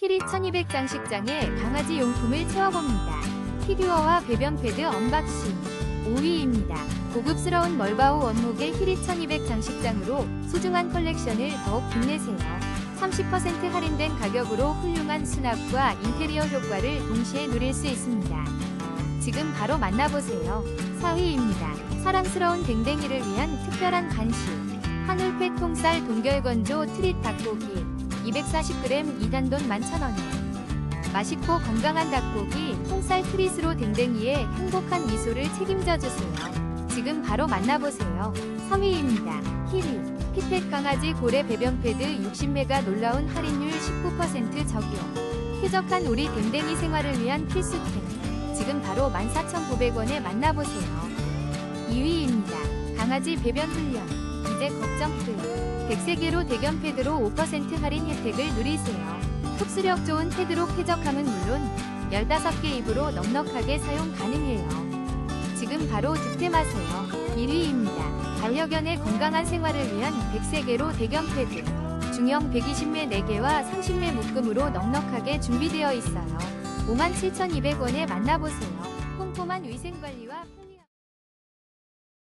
히리 1200 장식장에 강아지 용품을 채워봅니다. 피규어와 배변 패드 언박싱 5위입니다. 고급스러운 멀바우 원목의 히리 1200 장식장으로 소중한 컬렉션을 더욱 빛내세요. 30% 할인된 가격으로 훌륭한 수납과 인테리어 효과를 동시에 누릴 수 있습니다. 지금 바로 만나보세요. 4위입니다. 사랑스러운 댕댕이를 위한 특별한 간식. 한울패 통쌀 동결건조 트릿 닭고기 240g 2단돈 11,000원에 맛있고 건강한 닭고기 통쌀 트릿으로 댕댕이의 행복한 미소를 책임져 주세요. 지금 바로 만나보세요. 3위입니다. 히리 피펫 강아지 고래 배변 패드 60메가 놀라운 할인율 19% 적용. 쾌적한 우리 댕댕이 생활을 위한 필수템. 지금 바로 14,900원에 만나보세요. 2위입니다. 강아지 배변 훈련. 이제 걱정 끝. 100세개로 대견 패드로 5% 할인 혜택을 누리세요. 흡수력 좋은 패드로 쾌적함은 물론 15개 입으로 넉넉하게 사용 가능해요. 지금 바로 득템하세요. 1위입니다. 반려견의 건강한 생활을 위한 100세개로 대견 패드. 중형 120매 4개와 30매 묶음으로 넉넉하게 준비되어 있어요. 57,200원에 만나보세요. 꼼꼼한 위생관리와 편리